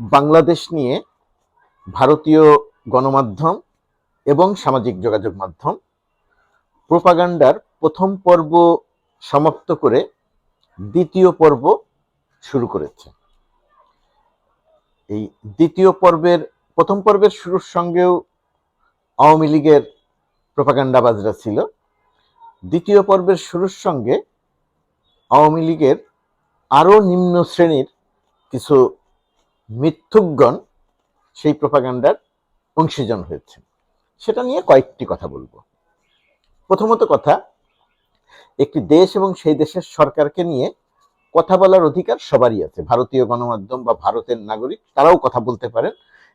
বাংলাদেশ নিয়ে ভারতীয় গণমাধ্যম এবং সামাজিক যোগাযোগ মাধ্যম প্রোপাগান্ডার প্রথম পর্ব সমাপ্ত করে দ্বিতীয় পর্ব শুরু করেছে। এই দ্বিতীয় পর্বের, প্রথম পর্বের শুরুর সঙ্গেও আওয়ামী লীগের প্রোপাগান্ডাবাজরা ছিল। দ্বিতীয় পর্বের শুরুর সঙ্গে আওয়ামী লীগের আরও নিম্ন শ্রেণির কিছু মিথ্যুকগণ সেই প্রোপাগান্ডার অংশীজন হয়েছে। সেটা নিয়ে কয়েকটি কথা বলব। প্রথমত কথা, একটি দেশ এবং সেই দেশের সরকারকে নিয়ে কথা বলার অধিকার সবারই আছে। ভারতীয় গণমাধ্যম বা ভারতের নাগরিক, তারাও কথা বলতে পারেন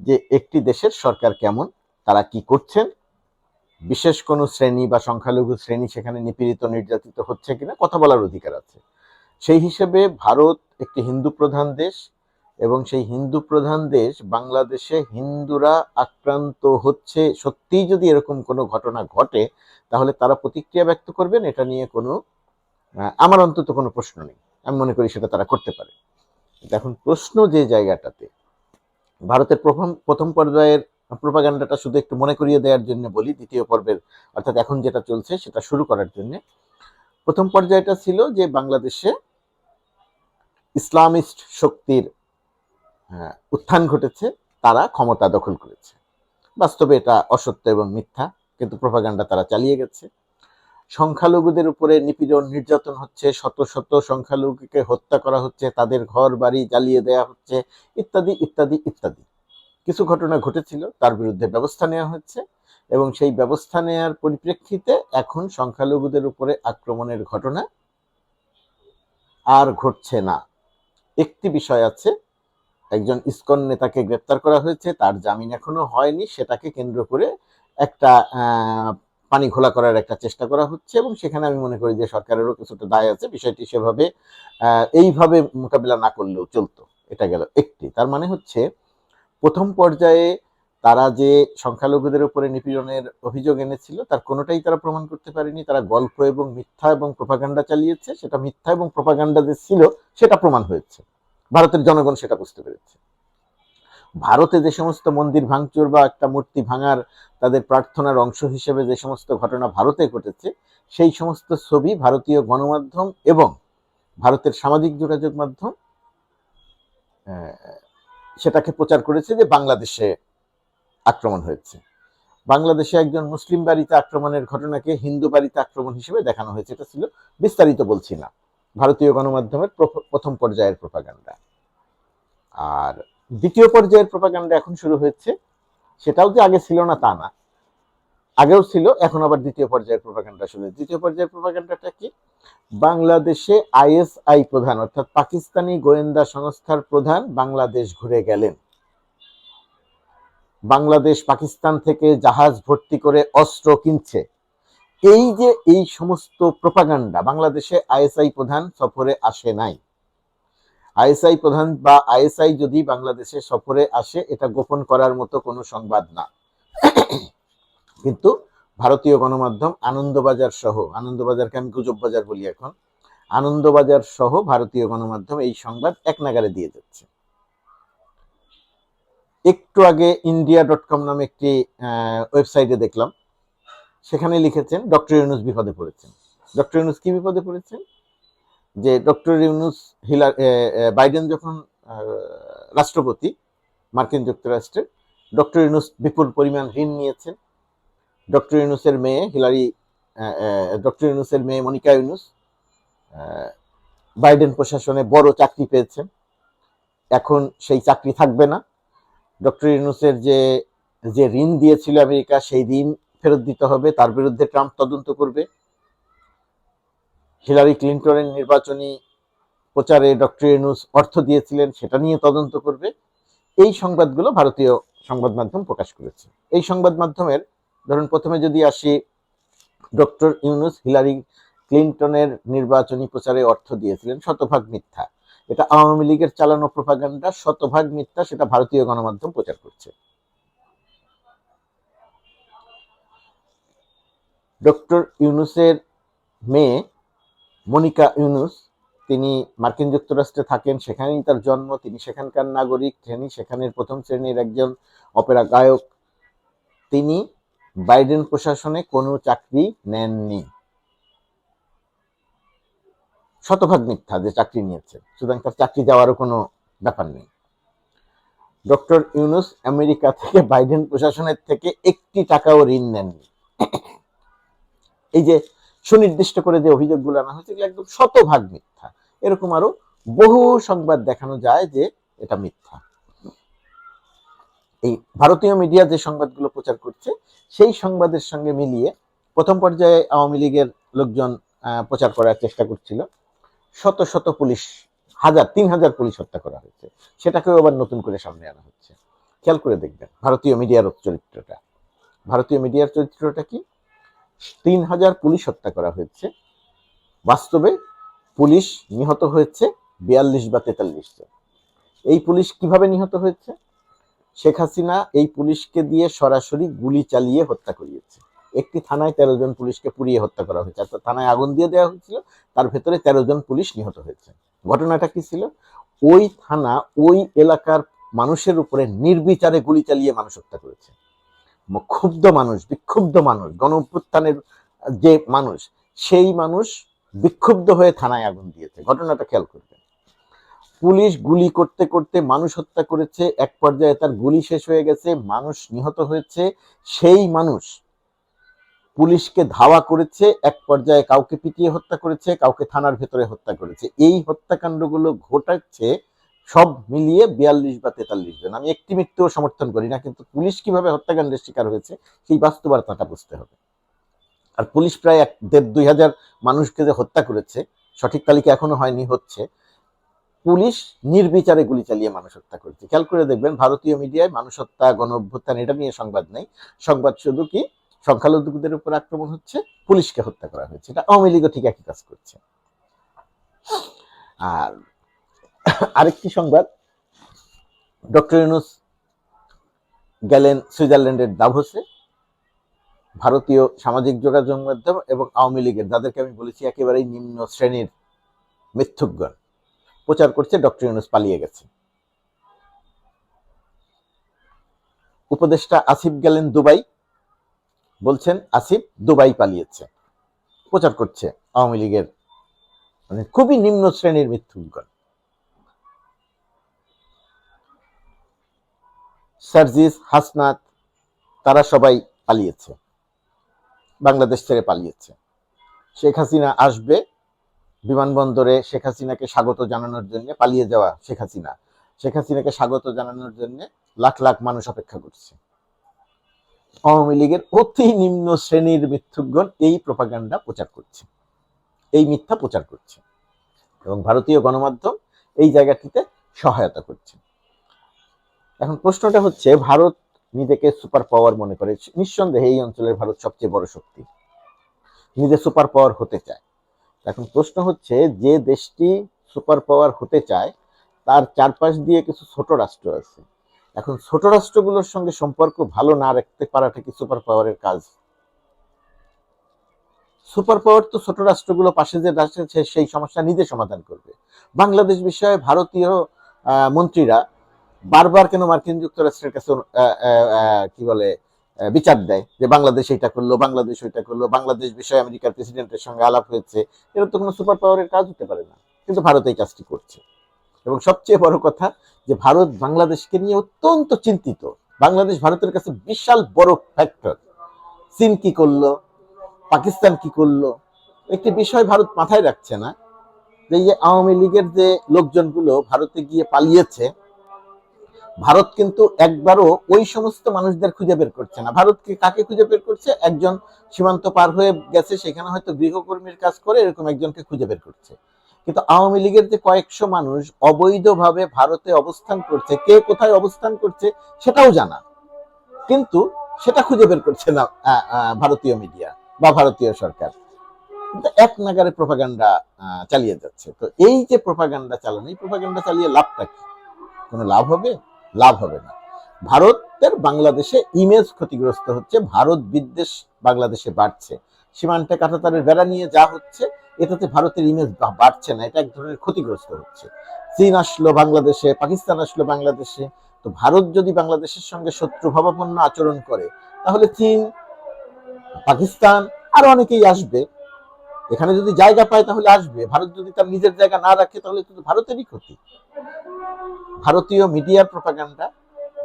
যে একটি দেশের সরকার কেমন, তারা কি করছেন, বিশেষ কোনো শ্রেণি বা সংখ্যালঘু শ্রেণি সেখানে নিপীড়িত, নির্যাতিত হচ্ছে কিনা, কথা বলার অধিকার আছে। সেই হিসেবে ভারত একটি হিন্দু প্রধান দেশ এবং সেই হিন্দু প্রধান দেশ বাংলাদেশে হিন্দুরা আক্রান্ত হচ্ছে, সত্যিই যদি এরকম কোনো ঘটনা ঘটে, তাহলে তারা প্রতিক্রিয়া ব্যক্ত করবেন? এটা নিয়ে কোনো আমার অন্তত কোনো প্রশ্ন নেই। আমি মনে করি সেটা তারা করতে পারে। এখন প্রশ্ন যে জায়গাটাতে, ভারতের প্রথম প্রথম পর্যায়ের প্রোপাগান্ডাটা শুধু একটু মনে করিয়ে দেওয়ার জন্য বলি, দ্বিতীয় পর্বের, অর্থাৎ এখন যেটা চলছে সেটা শুরু করার জন্য। প্রথম পর্যায়টা ছিল যে বাংলাদেশে ইসলামিস্ট শক্তির উত্থান ঘটেছে, তারা ক্ষমতা দখল করেছে। বাস্তবে এটা অসত্য এবং মিথ্যা, কিন্তু প্রভাগান্ডা তারা চালিয়ে গেছে। সংখ্যালঘুদের উপরে নিপীড়ন নির্যাতন হচ্ছে, শত শত সংখ্যালঘুকে হত্যা করা হচ্ছে, তাদের ঘর, বাড়ি জ্বালিয়ে দেওয়া হচ্ছে, ইত্যাদি ইত্যাদি ইত্যাদি। কিছু ঘটনা ঘটেছিল, তার বিরুদ্ধে ব্যবস্থা নেওয়া হচ্ছে এবং সেই ব্যবস্থা নেওয়ার পরিপ্রেক্ষিতে এখন সংখ্যালঘুদের উপরে আক্রমণের ঘটনা আর ঘটছে না। একটি বিষয় আছে একজন ইসকন নেতাকে গ্রেপ্তার করা হয়েছে, তার জামিন এখনও হয়নি, সেটাকে কেন্দ্র করে একটা পানি ঘোলা করার একটা চেষ্টা করা হচ্ছে এবং সেখানে আমি মনে করি যে সরকারেরও কিছুটা দায় আছে, বিষয়টি সেভাবে এইভাবে মোকাবিলা না করলেও চলতো, এটা গেল একটি। তার মানে হচ্ছে, প্রথম পর্যায়ে তারা যে সংখ্যালঘুদের উপরে নিপীড়নের অভিযোগ এনেছিল, তার কোনোটাই তারা প্রমাণ করতে পারেনি। তারা গল্প এবং মিথ্যা এবং প্রপাগান্ডা চালিয়েছে, সেটা মিথ্যা এবং প্রপাগান্ডা যে ছিল, সেটা প্রমাণ হয়েছে। ভারতের জনগণ সেটা বুঝতে পেরেছে। ভারতে যে সমস্ত মন্দির ভাঙচুর বা একটা মূর্তি ভাঙার তাদের প্রার্থনার অংশ হিসেবে যে সমস্ত ঘটনা ভারতে ঘটেছে, সেই সমস্ত ছবি ভারতীয় গণমাধ্যম এবং ভারতের সামাজিক যোগাযোগ মাধ্যম সেটাকে প্রচার করেছে যে বাংলাদেশে আক্রমণ হয়েছে। বাংলাদেশে একজন মুসলিম বাড়িতে আক্রমণের ঘটনাকে হিন্দু বাড়িতে আক্রমণ হিসেবে দেখানো হয়েছে, এটা ছিল বিস্তারিত বলছি না। ভারতীয় গণমাধ্যমের প্রথ- প্রথম পর্যায়ের প্রপাগান্ডা। আর দ্বিতীয় পর্যায়ের প্রপাগান্ডা এখন শুরু হয়েছে, সেটাও যে আগে ছিল না তা না। আগেও ছিল, এখন আবার দ্বিতীয় পর্যায়ের প্রপাগান্ডা শুরু। দ্বিতীয় পর্যায়ের প্রপাগান্ডাটা কি? বাংলাদেশে আইএসআই প্রধান, অর্থাৎ পাকিস্তানি গোয়েন্দা সংস্থার প্রধান বাংলাদেশ ঘুরে গেলেন। বাংলাদেশ পাকিস্তান থেকে জাহাজ ভর্তি করে অস্ত্র কিনছে। এই যে এই সমস্ত প্রপাগান্ডা, বাংলাদেশে আইএসআই প্রধান সফরে আসে নাই। আইএসআই প্রধান বা আইএসআই যদি বাংলাদেশে সফরে আসে, এটা গোপন করার মতো কোনো সংবাদ না। কিন্তু ভারতীয় গণমাধ্যম আনন্দবাজার সহ, আনন্দবাজারকে আমি গুজব বাজার বলি এখন, আনন্দবাজার সহ ভারতীয় গণমাধ্যম এই সংবাদ এক নাগারে দিয়ে যাচ্ছে। একটু আগে ইন্ডিয়া ডট কম নামে একটি ওয়েবসাইটে দেখলাম সেখানে লিখেছেন ডক্টর ইউনুস বিপদে পড়েছেন। ডক্টর ইউনুস কি বিপদে পড়েছেন? যে ডক্টর ইউনুস হিলার বাইডেন যখন রাষ্ট্রপতি, মার্কিন যুক্তরাষ্ট্রের, ডক্টর ইউনুস বিপুল পরিমাণ ঋণ নিয়েছেন। ডক্টর ইউনুসের মেয়ে হিলারি ডক্টর ইউনুসের মেয়ে মনিকা ইউনুস বাইডেন প্রশাসনে বড় চাকরি পেয়েছেন। এখন সেই চাকরি থাকবে না। ডক্টর ইউনুসের যে যে ঋণ দিয়েছিল আমেরিকা, সেই ঋণ ফেরত দিতে হবে, তার বিরুদ্ধে ট্রাম্প তদন্ত করবে। হিলারি ক্লিন্টনের নির্বাচনী প্রচারে ডক্টর ইউনুস অর্থ দিয়েছিলেন, সেটা নিয়ে তদন্ত করবে। এই সংবাদগুলো ভারতীয় সংবাদ মাধ্যম প্রকাশ করেছে। এই সংবাদ মাধ্যমের, ধরুন প্রথমে যদি আসি, ডক্টর ইউনুস হিলারি ক্লিন্টনের নির্বাচনী প্রচারে অর্থ দিয়েছিলেন, শতভাগ মিথ্যা। এটা আওয়ামী লীগের চালানো প্রপাগান্ডা, শতভাগ মিথ্যা, সেটা ভারতীয় গণমাধ্যম প্রচার করছে। ডক্টর ইউনুসের মেয়ে মনিকা ইউনুস, তিনি মার্কিন যুক্তরাষ্ট্রে থাকেন, সেখানেই তার জন্ম, তিনি সেখানকার নাগরিক, তিনি সেখানের প্রথম শ্রেণির একজন অপেরা গায়ক। তিনি বাইডেন প্রশাসনে কোনো চাকরি নেননি। শতভাগ মিথ্যা যে চাকরি নিয়েছে সুতরাং তার চাকরি যাওয়ারও কোনো ব্যাপার নেই। ডক্টর ইউনুস আমেরিকা থেকে বাইডেন প্রশাসনের থেকে একটি টাকাও ঋণ নেননি। এই যে সুনির্দিষ্ট করে যে অভিযোগগুলো আনা হয়েছে একদম শতভাগ মিথ্যা। এরকম আরও বহু সংবাদ দেখানো যায় যে এটা মিথ্যা। এই ভারতীয় মিডিয়া যে সংবাদগুলো প্রচার করছে, সেই সংবাদের সঙ্গে মিলিয়ে প্রথম পর্যায়ে আওয়ামী লীগের লোকজন প্রচার করার চেষ্টা করছিল। শত শত পুলিশ, হাজার, তিন হাজার পুলিশ হত্যা করা হয়েছে। সেটাকেও আবার নতুন করে সামনে আনা হচ্ছে। খেয়াল করে দেখবেন, ভারতীয় মিডিয়ার চরিত্রটা। ভারতীয় মিডিয়ার চরিত্রটা কি? তিন হাজার পুলিশ হত্যা করা হয়েছে। বাস্তবে পুলিশ নিহত হয়েছে বিয়াল্লিশ বা তেতাল্লিশ জন। এই পুলিশ কীভাবে নিহত হয়েছে? শেখ হাসিনা এই পুলিশকে দিয়ে সরাসরি গুলি চালিয়ে হত্যা করিয়েছে। একটি থানায় তেরো জন পুলিশকে পুড়িয়ে হত্যা করা হয়েছে। অর্থাৎ থানায় আগুন দিয়ে দেওয়া হয়েছিল, তার ভেতরে তেরো জন পুলিশ নিহত হয়েছে। ঘটনাটা কি ছিল? ওই থানা, ওই এলাকার মানুষের উপরে নির্বিচারে গুলি চালিয়ে মানুষ হত্যা করেছে। ক্ষুব্ধ মানুষ, বিক্ষুব্ধ মানুষ গণ যে মানুষ, সেই মানুষ বিক্ষুব্ধ হয়ে থানায় আগুন দিয়েছে। ঘটনাটা খেয়াল করবেন। পুলিশ গুলি করতে করতে মানুষ হত্যা করেছে, এক পর্যায়ে তার গুলি শেষ হয়ে গেছে, মানুষ নিহত হয়েছে, সেই মানুষ পুলিশকে ধাওয়া করেছে, এক পর্যায়ে কাউকে পিটিয়ে হত্যা করেছে, কাউকে থানার ভেতরে হত্যা করেছে। এই হত্যাকাণ্ডগুলো ঘটাচ্ছে সব মিলিয়ে বিয়াল্লিশ বা তেতাল্লিশ জন। আমি একটি মৃত্যুও সমর্থন করি না, কিন্তু পুলিশ কীভাবে হত্যাকাণ্ডের শিকার হয়েছে, সেই বাস্তবতাটা বুঝতে হবে। আর পুলিশ প্রায় এক, দেড়, দুই হাজার মানুষকে যে হত্যা করেছে, সঠিক তালিকা এখনও হয়নি, হচ্ছে পুলিশ নির্বিচারে গুলি চালিয়ে মানুষ হত্যা করেছে। খেয়াল করে দেখবেন, ভারতীয় মিডিয়ায় মানুষ হত্যা, গণ অভ্যুত্থান, এটা নিয়ে সংবাদ নেই। সংবাদ শুধু কি, সংখ্যালঘুদের উপর আক্রমণ হচ্ছে, পুলিশকে হত্যা করা হয়েছে। এটা আওয়ামী লীগও ঠিক একই কাজ করছে। আর আরেকটি সংবাদ, ডক্টর ইউনুস গেলেন সুইজারল্যান্ডের দাভোসে। ভারতীয় সামাজিক যোগাযোগ মাধ্যম এবং আওয়ামী লীগের, যাদেরকে আমি বলেছি একেবারেই নিম্ন শ্রেণির মিথ্যুকগণ, প্রচার করছে ডক্টর ইউনুস পালিয়ে গেছে। উপদেষ্টা আসিফ গেলেন দুবাই, বলছেন আসিফ দুবাই পালিয়েছে। প্রচার করছে আওয়ামী লীগের মানে খুবই নিম্ন শ্রেণির মিথ্যুকগণ। সার্জিস, হাসনাত, তারা সবাই পালিয়েছে। বাংলাদেশ ছেড়ে পালিয়েছে। শেখ হাসিনা আসবে, বিমানবন্দরে শেখ হাসিনাকে স্বাগত জানানোর জন্য পালিয়ে যাওয়া শেখ হাসিনা। শেখ হাসিনাকে স্বাগত জানানোর জন্য লাখ লাখ মানুষ অপেক্ষা করছে। আওয়ামী লীগের অতি নিম্ন শ্রেণির মিথ্যুকগণ এই প্রপাগান্ডা প্রচার করছে। এই মিথ্যা প্রচার করছে। এবং ভারতীয় গণমাধ্যম এই জায়গাটিতে সহায়তা করছে। এখন প্রশ্নটা হচ্ছে, ভারত নিজেকে সুপার পাওয়ার মনে করে। নিঃসন্দেহে এই অঞ্চলের ভারত সবচেয়ে বড় শক্তি। নিজে সুপার পাওয়ার হতে চায়। এখন প্রশ্ন হচ্ছে, যে দেশটি সুপার পাওয়ার হতে চায়, তার চারপাশ দিয়ে কিছু ছোট রাষ্ট্র আছে। এখন ছোট রাষ্ট্রগুলোর সঙ্গে সম্পর্ক ভালো না রাখতে পারাটা কি সুপার পাওয়ারের কাজ? সুপার পাওয়ার তো ছোট রাষ্ট্রগুলো পাশে যে রাষ্ট্র সেই সমস্যা নিজে সমাধান করবে। বাংলাদেশ বিষয়ে ভারতীয় মন্ত্রীরা বারবার কেন মার্কিন যুক্তরাষ্ট্রের কাছে কি বলে বিচার দেয় যে বাংলাদেশ এটা করল, বাংলাদেশ ওইটা করল, বাংলাদেশ বিষয়ে আমেরিকার প্রেসিডেন্টের সঙ্গে আলাপ হয়েছে। এটা তো কোনো সুপার পাওয়ারের কাজ হতে পারে না, কিন্তু ভারত এই কাজটি করছে। এবং সবচেয়ে বড় কথা যে ভারত বাংলাদেশকে নিয়ে অত্যন্ত চিন্তিত। বাংলাদেশ ভারতের কাছে বিশাল বড় ফ্যাক্টর চীন কি করল, পাকিস্তান কি করল, একটি বিষয় ভারত মাথায় রাখছে না। যে আওয়ামী লীগের যে লোকজনগুলো ভারতে গিয়ে পালিয়েছে ভারত কিন্তু একবারও ওই সমস্ত মানুষদের খুঁজে বের করছে না। ভারতকে কাকে খুঁজে বের করছে? একজন সীমান্ত পার হয়ে গেছে, সেখানে হয়তো গৃহকর্মীর কাজ করে এরকম একজনকে খুঁজে বের করছে। কিন্তু আওয়ামী লীগের যে কয়েকশো মানুষ অবৈধভাবে ভারতে অবস্থান করছে, কে কোথায় অবস্থান করছে সেটাও জানা। কিন্তু সেটা খুঁজে বের করছে না ভারতীয় মিডিয়া বা ভারতীয় সরকার। এক নাগারে প্রপাগান্ডা চালিয়ে যাচ্ছে। তো এই যে প্রপাগান্ডা চালানো, এই প্রপাগান্ডা চালিয়ে লাভটা কি? কোনো লাভ হবে? লাভ হবে না। ভারতের বাংলাদেশে ইমেজ ক্ষতিগ্রস্ত হচ্ছে, ভারত বিদ্বেষ বাংলাদেশে বাড়ছে। সীমান্তে কাঁটাতারের বেড়া নিয়ে যা হচ্ছে, এটাতে ভারতের ইমেজ বাড়ছে না, এটা এক ধরনের ক্ষতিগ্রস্ত হচ্ছে। চীন আসলো বাংলাদেশে, পাকিস্তান আসলো বাংলাদেশে, তো ভারত যদি বাংলাদেশের সঙ্গে শত্রু ভাবাপন্ন আচরণ করে, তাহলে চীন, পাকিস্তান, আর অনেকেই আসবে। এখানে যদি জায়গা পায় তাহলে আসবে। ভারত যদি তার নিজের জায়গা না রাখে, তাহলে তো ভারতেরই ক্ষতি। ভারতীয় মিডিয়ার প্রপাগান্ডা,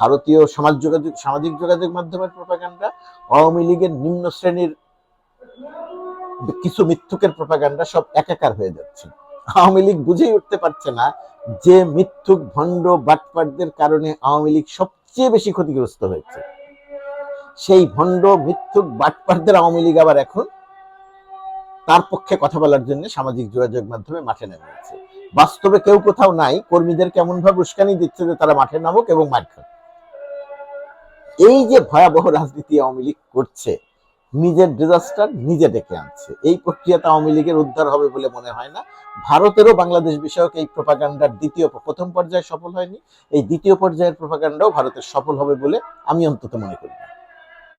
ভারতীয় সমাজ যোগাযোগ, সামাজিক যোগাযোগ মাধ্যমের প্রপাগান্ডা, আওয়ামী লীগের নিম্ন শ্রেণির কিছু মিথ্যুকের প্রপাগান্ডা সব একাকার হয়ে যাচ্ছে। আওয়ামী লীগ বুঝেই উঠতে পারছে না যে মিথ্যুক, ভণ্ড, বাটপাটদের কারণে আওয়ামী লীগ সবচেয়ে বেশি ক্ষতিগ্রস্ত হয়েছে। সেই ভণ্ড, মিথ্যুক, বাটপাটদের আওয়ামী লীগ আবার এখন তার পক্ষে কথা বলার জন্য সামাজিক যোগাযোগ মাধ্যমে মাঠে নেমেছে বাস্তবে কেউ কোথাও নাই, কর্মীদের কেমন ভাবে উস্কানি দিচ্ছে যে তারা মাঠে নামুক এবং মাঠ খাক। এই যে ভয়াবহ রাজনীতি আওয়ামী লীগ করছে, নিজের ডিজাস্টার নিজে ডেকে আনছে। এই প্রক্রিয়াতে আওয়ামী লীগের উদ্ধার হবে বলে মনে হয় না। ভারতেরও বাংলাদেশ বিষয়ক এই প্রপাগান্ডার দ্বিতীয় প্রথম পর্যায়ে সফল হয়নি। এই দ্বিতীয় পর্যায়ের প্রপাগান্ডাও ভারতের সফল হবে বলে আমি অন্তত মনে করি